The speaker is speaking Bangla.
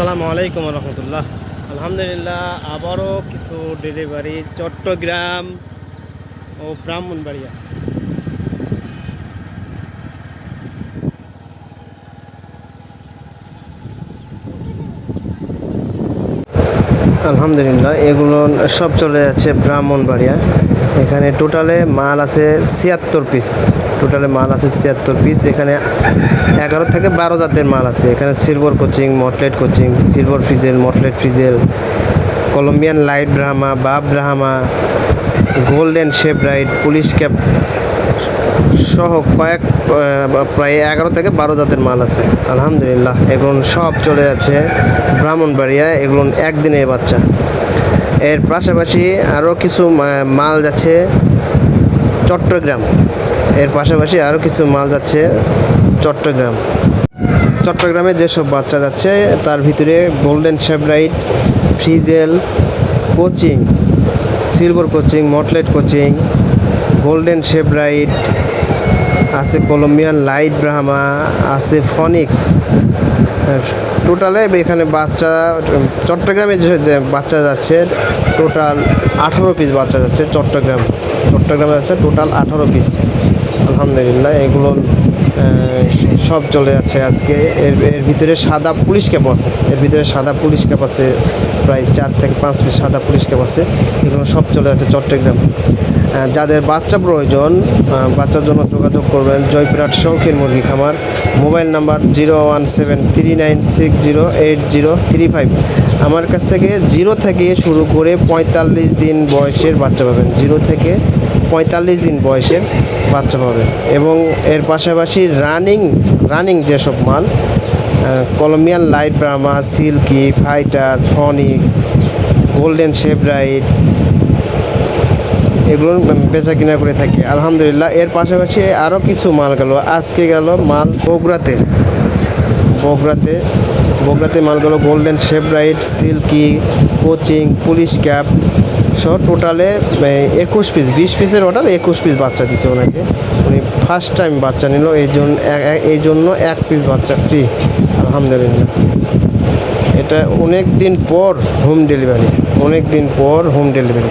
আসসালামু আলাইকুম রহমতুল্লাহ। আলহামদুলিল্লাহ আবারও কিছু ডেলিভারি চট্টগ্রাম ও ব্রাহ্মণবাড়িয়া। আলহামদুলিল্লাহ, এগুলো সব চলে যাচ্ছে ব্রাহ্মণবাড়িয়া। এখানে টোটালে মাল আছে ছিয়াত্তর পিস টোটালে মাল আছে ছিয়াত্তর পিস এখানে এগারো থেকে বারো জাতের মাল আছে। এখানে silver Cochin mottled Cochin silver frizzle mottled frizzle Columbian light Brahma বাপ Brahma golden Sebright police cap সহ কয়েক প্রায় এগারো থেকে বারো জাতের মাল আছে। আলহামদুলিল্লাহ, এগুলো সব চলে যাচ্ছে ব্রাহ্মণবাড়িয়া, এগুলো একদিনের বাচ্চা। এর পাশাপাশি আরও কিছু মাল যাচ্ছে চট্টগ্রাম। এর পাশাপাশি আরও কিছু মাল যাচ্ছে চট্টগ্রাম। চট্টগ্রামে যেসব বাচ্চা যাচ্ছে, তার ভিতরে golden Sebright frizzle, Cochin, silver Cochin, mottled Cochin golden Sebright আছে কলম্বিয়ান লাইট ব্রাহ্মা আছে ফনিক্স টোটালে এখানে বাচ্চা, চট্টগ্রামে যে বাচ্চা যাচ্ছে টোটাল আঠারো পিস বাচ্চা যাচ্ছে চট্টগ্রাম। চট্টগ্রামে যাচ্ছে টোটাল আঠারো পিস আলহামদুলিল্লাহ, এগুলো সব চলে যাচ্ছে আজকে। এর এর ভিতরে সাদা পুলিশ ক্যাপ আছে। এর ভিতরে সাদা পুলিশ ক্যাপ আছে, প্রায় চার থেকে পাঁচ পিস সাদা পুলিশ ক্যাপ আছে। এগুলো সব চলে যাচ্ছে চট্টগ্রাম। যাদের বাচ্চা প্রয়োজন বাচ্চার জন্য যোগাযোগ করবেন জয়পুরহাট শৌখিন মুরগি খামার। Mobile number zero one seven three nine six zero eight zero three five. আমার কাছ থেকে জিরো থেকে শুরু করে পঁয়তাল্লিশ দিন বয়সের বাচ্চা পাবেন। জিরো থেকে পঁয়তাল্লিশ দিন বয়সের বাচ্চা পাবেন এবং এর পাশাপাশি রানিং রানিং যেসব মাল Columbian light Brahma silkie fighter phoenix golden Sebright এগুলো বেচা কিনা করে থাকি। আলহামদুলিল্লাহ, এর পাশাপাশি আরও কিছু মাল গেল। আজকে গেল মাল বগুড়াতে। বগুড়াতে বগুড়াতে মাল গেল golden Sebright silkie Cochin police cap সহ টোটালে একুশ পিস বিশ পিসের অর্ডার একুশ পিস বাচ্চা দিছে ওনাকে। উনি ফার্স্ট টাইম বাচ্চা নিল, এই জন্য এই জন্য এক পিস বাচ্চা ফ্রি আলহামদুলিল্লাহ। এটা অনেক দিন পর হোম ডেলিভারি অনেক দিন পর হোম ডেলিভারি